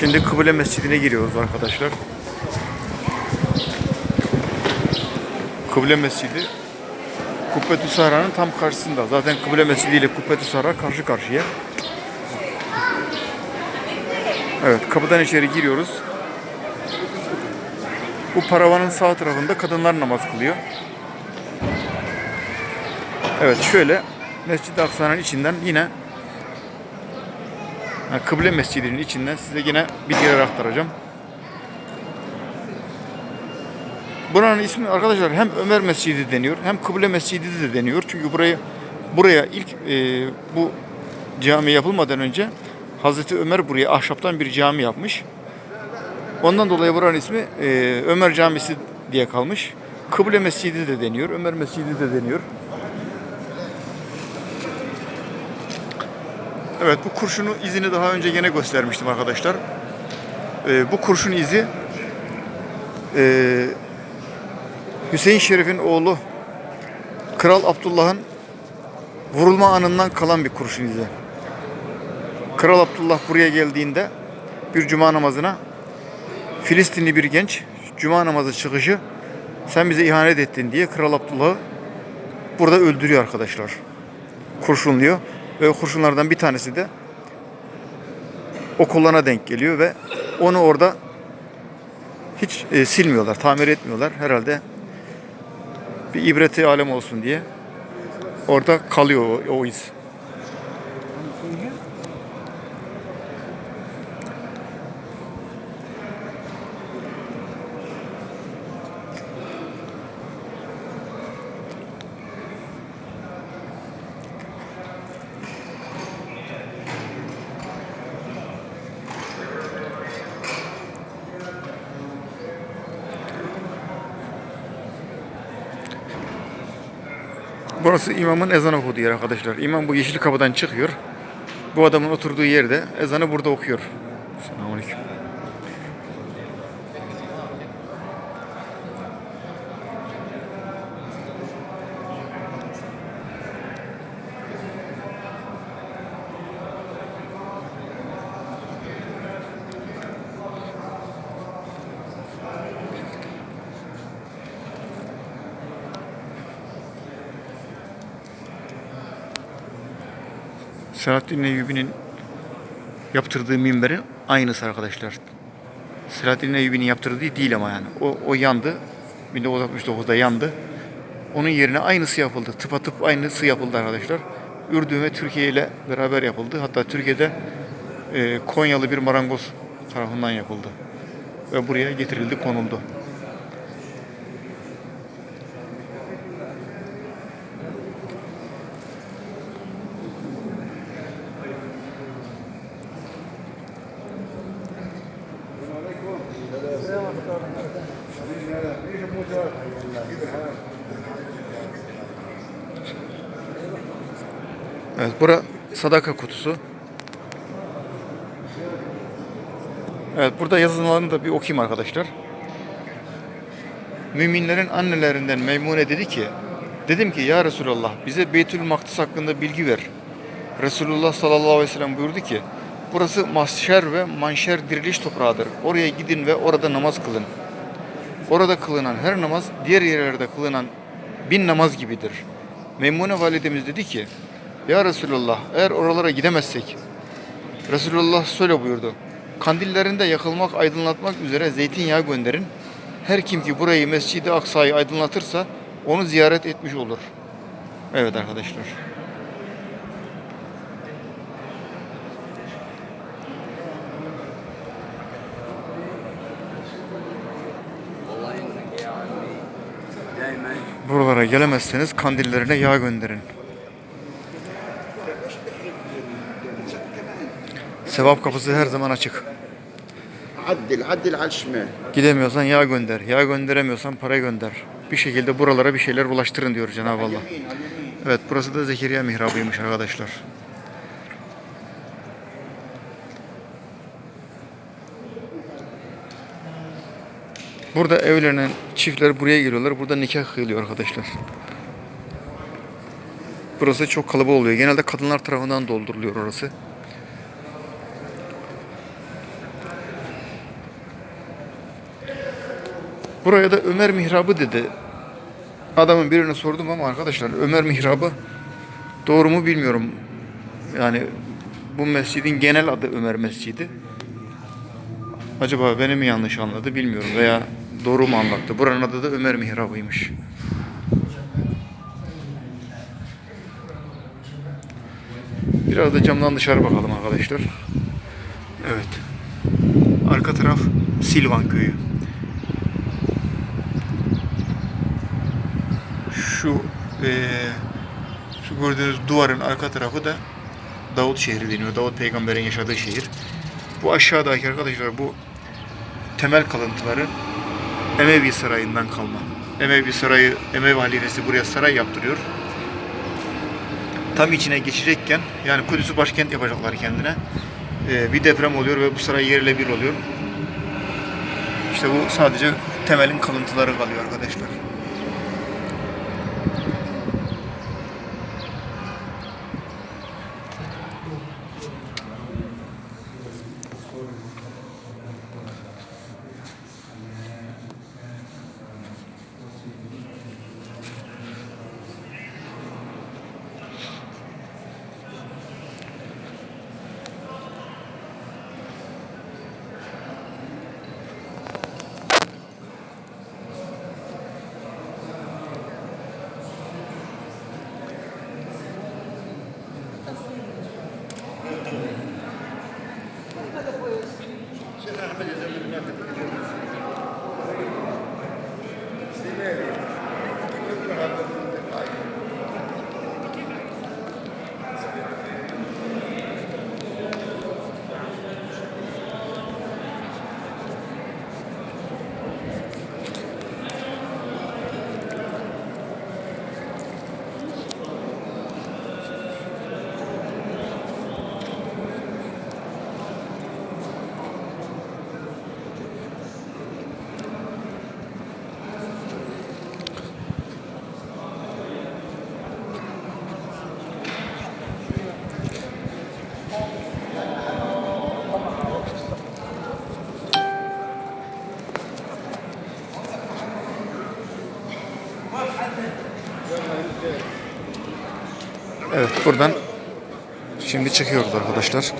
Şimdi Kıble Mescidi'ne giriyoruz arkadaşlar. Kıble Mescidi Kubbetü Sahra'nın tam karşısında. Zaten Kıble Mescidi ile Kubbetü Sahra karşı karşıya. Evet, kapıdan içeri giriyoruz. Bu paravanın sağ tarafında kadınlar namaz kılıyor. Evet, şöyle Mescid-i Aksa'nın içinden yine Ha, Kıble Mescidi'nin içinden size yine bilgiler aktaracağım. Buranın ismi arkadaşlar hem Ömer Mescidi deniyor hem Kıble Mescidi de deniyor. Çünkü burayı buraya ilk e, bu cami yapılmadan önce Hazreti Ömer buraya ahşaptan bir cami yapmış. Ondan dolayı buranın ismi e, Ömer Camisi diye kalmış. Kıble Mescidi de deniyor, Ömer Mescidi de deniyor. Evet bu kurşunu izini daha önce gene göstermiştim arkadaşlar. Ee, bu kurşun izi ee, Hüseyin Şerif'in oğlu Kral Abdullah'ın vurulma anından kalan bir kurşun izi. Kral Abdullah buraya geldiğinde bir cuma namazına Filistinli bir genç cuma namazı çıkışı sen bize ihanet ettin diye Kral Abdullah'ı burada öldürüyor arkadaşlar. Kurşunluyor kurşunlardan bir tanesi de o kolana denk geliyor ve onu orada hiç e, silmiyorlar, tamir etmiyorlar. Herhalde bir ibreti alem olsun diye orada kalıyor o, o iz. Burası imamın ezan okuduğu yer arkadaşlar. İmam bu yeşil kapıdan çıkıyor. Bu adamın oturduğu yerde ezanı burada okuyor. Selahaddin Eyyubi'nin yaptırdığı minberin aynısı arkadaşlar. Selahaddin Eyyubi'nin yaptırdığı değil ama yani. O, o yandı. 1969'da yandı. Onun yerine aynısı yapıldı. Tıpatıp aynısı yapıldı arkadaşlar. Ürdün ve Türkiye ile beraber yapıldı. Hatta Türkiye'de e, Konyalı bir marangoz tarafından yapıldı. Ve buraya getirildi, konuldu. Evet, bura sadaka kutusu. Evet, burada yazılanlarını da bir okuyayım arkadaşlar. Müminlerin annelerinden Meymune dedi ki, dedim ki ya Resulallah bize Beytül Makdis hakkında bilgi ver. Resulullah sallallahu aleyhi ve sellem buyurdu ki, burası mahşer ve manşer diriliş toprağıdır. Oraya gidin ve orada namaz kılın. Orada kılınan her namaz diğer yerlerde kılınan bin namaz gibidir. Meymune validemiz dedi ki, ya Resulullah eğer oralara gidemezsek Resulullah şöyle buyurdu. Kandillerinde yakılmak, aydınlatmak üzere zeytinyağı gönderin. Her kim ki burayı Mescid-i Aksa'yı aydınlatırsa onu ziyaret etmiş olur. Evet arkadaşlar. Buralara gelemezseniz kandillerine yağ gönderin. Sevap kapısı her zaman açık. Addil, addil al. Gidemiyorsan yağ gönder. Yağ gönderemiyorsan para gönder. Bir şekilde buralara bir şeyler ulaştırın diyor Cenab-ı Allah. Evet burası da Zekeriya mihrabıymış arkadaşlar. Burada evlenen çiftler buraya geliyorlar. Burada nikah kıyılıyor arkadaşlar. Burası çok kalabalık oluyor. Genelde kadınlar tarafından dolduruluyor orası. Buraya da Ömer Mihrabı dedi. Adamın birine sordum ama arkadaşlar Ömer Mihrabı doğru mu bilmiyorum. Yani bu mescidin genel adı Ömer Mescidi. Acaba beni mi yanlış anladı bilmiyorum veya doğru mu anlattı. Buranın adı da Ömer Mihrabı'ymış. Biraz da camdan dışarı bakalım arkadaşlar. Evet. Arka taraf Silvan Köyü. Şu eee, şu gördüğünüz duvarın arka tarafı da Davut şehri deniyor. Davut peygamberin yaşadığı şehir. Bu aşağıdaki arkadaşlar bu temel kalıntıları Emevi Sarayı'ndan kalma. Emevi Sarayı, Emevi halifesi buraya saray yaptırıyor. Tam içine geçecekken yani Kudüs'ü başkent yapacaklar kendine. Ee, bir deprem oluyor ve bu saray yerle bir oluyor. İşte bu sadece temelin kalıntıları kalıyor arkadaşlar. capitalism, you have to Evet buradan şimdi çıkıyoruz arkadaşlar.